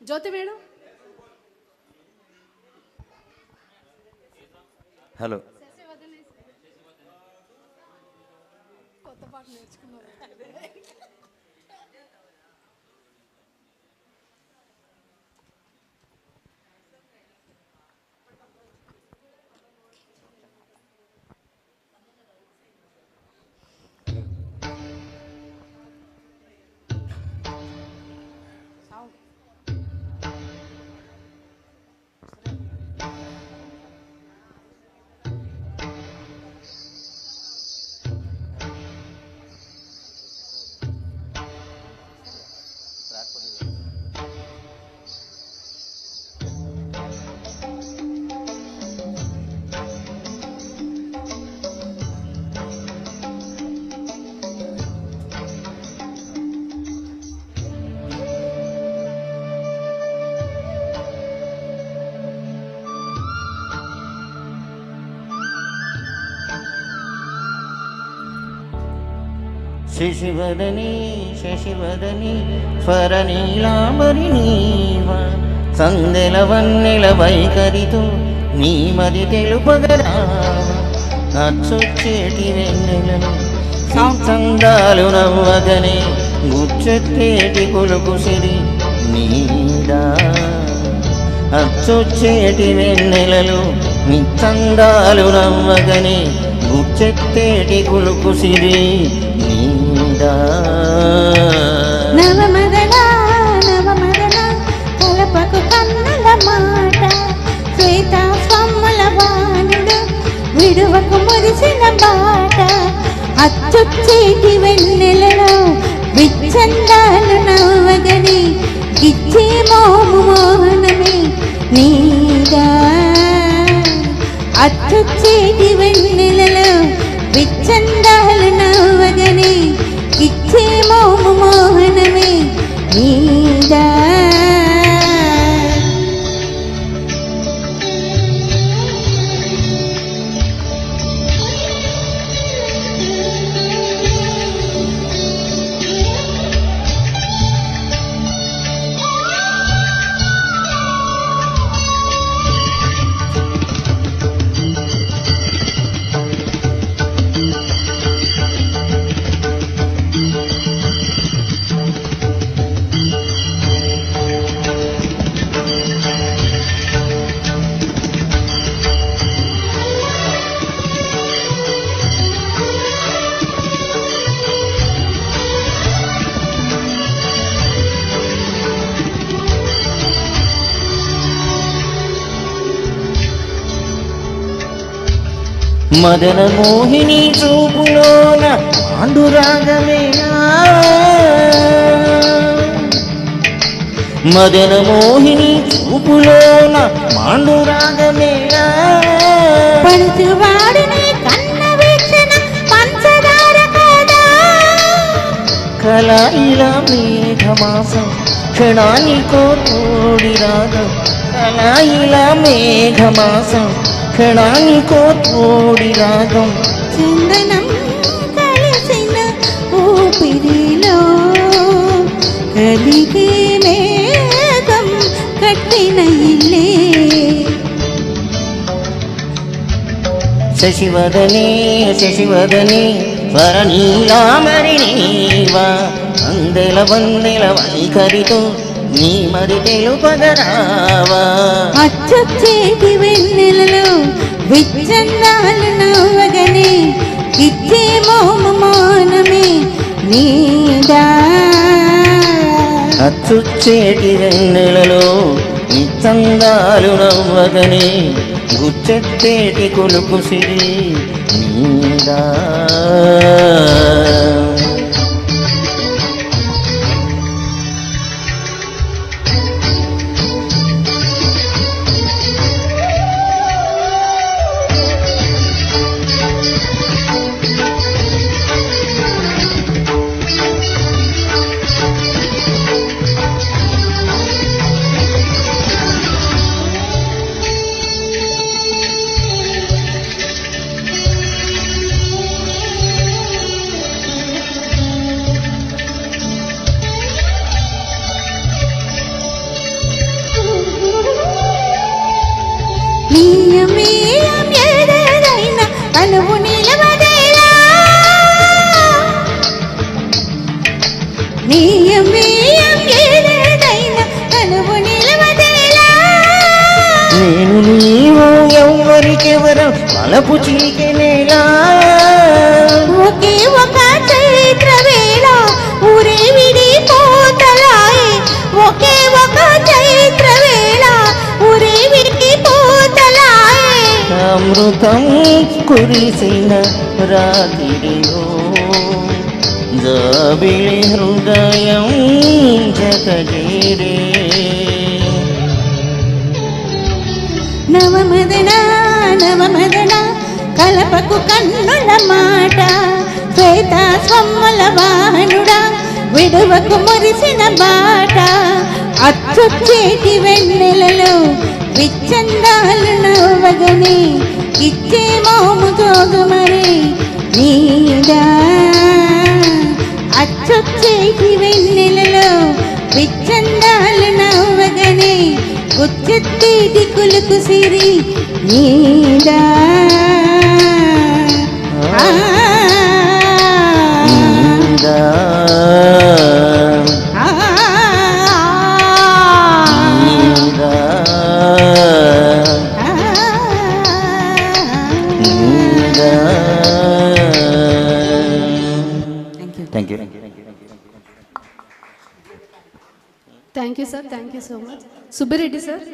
జ్యోతి madam hello. కొత్త పాట నేర్చుకున్నారు. శశివదని శశివదని స్వరనీలాంబరి నీవ సందెలవన్నెల వైఖరితో నీ మది తెలుపగరావ అచ్చొచ్చేటి వెన్నెలను సందాలు నవ్వగనే గుచ్చెత్తేటి కొలుకు సిరి నీదా అచ్చొచ్చేటి వెన్నెలలు నిత్తందాలు నవ్వగనే గుచ్చెత్తేటి కొలుకు సిరి నీదా మదన మోహిని చూపులోన పాండురాగమేనా? మదన మోహిని చూపులోన పాండురాగమేనా? పడుచువాడిని కన్న వీక్షణ పంచదార కదా? కళాయిల మేఘమాసం క్షణానికో తోడి రాగం. కళాయిల మేఘమాసం క్షణానికో తోడి రాగం. చందనం కలిసిన ఊపిరిలో కలిగే మేఘం కట్టిన ఇల్లే. శశివదనే శశివదనే స్వరనీలామరి నీవా అందెల వందెల వైఖరితో నీ మరి తెలుపగరావా. వెన్నెలలో విచ్చందాలు నవ్వగనే ఇచ్చే మోము మౌనమే నీదా అచ్చుచ్చేటి వెన్నెలలో నిత్తందాలు నవ్వగనే గుచ్చెట్టేటి కొలుకు సిరి నీదా ఎవ్వరికెవరం వలపు చీకెనేలా ఒకే ఒక చైత్ర వేళ ఊరే విడిపోతలాయే. ఒకే ఒక చైత్ర వేళ ఊరే విడిపోతలాయే అమృతం కురిసిన రాత్రిలో జాబిలి హృదయం జతజేరే నవమదన నవమదన కలపకు కన్నుల మాట శ్వేత స్వమ్మల వాహనుడా విడువకు మురిసిన బాట అచ్చొచ్చేటి వెన్నెలలో విచ్చందాలు నవ్వగని ఇచ్చే మోము జోగుమరి నీదా. అచ్చొచ్చేటి గుచ్చెత్తేటి కులుకు సిరి నీదా thank you thank you sir thank you so much Subbireddy sir